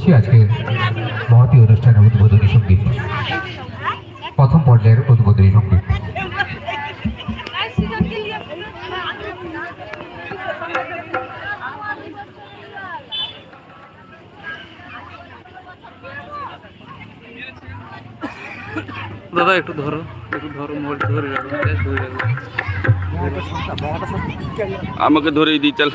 করছি আজকে মহতি অনুষ্ঠানের উদ্বোধনী সংগীত। প্রথম পর্যায়ের উদ্বোধনী সংগীত। দাদা একটু ধরো একটু ধরো মোট ধরে আমাকে ধরেই দিই চল।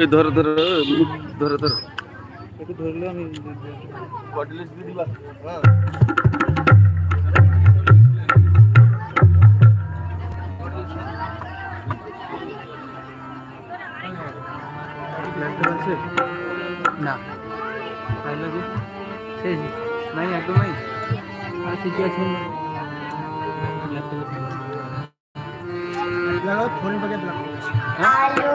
এই ধরো ধরো মুখ ধরো ধরো। একটু ধরলে আমি ল্যাপটপ আছে না। তাহলে যে শেষ। নাই একদম নাই? सिचुएशन में लगाओ फ़ोन वगैरह लगाओ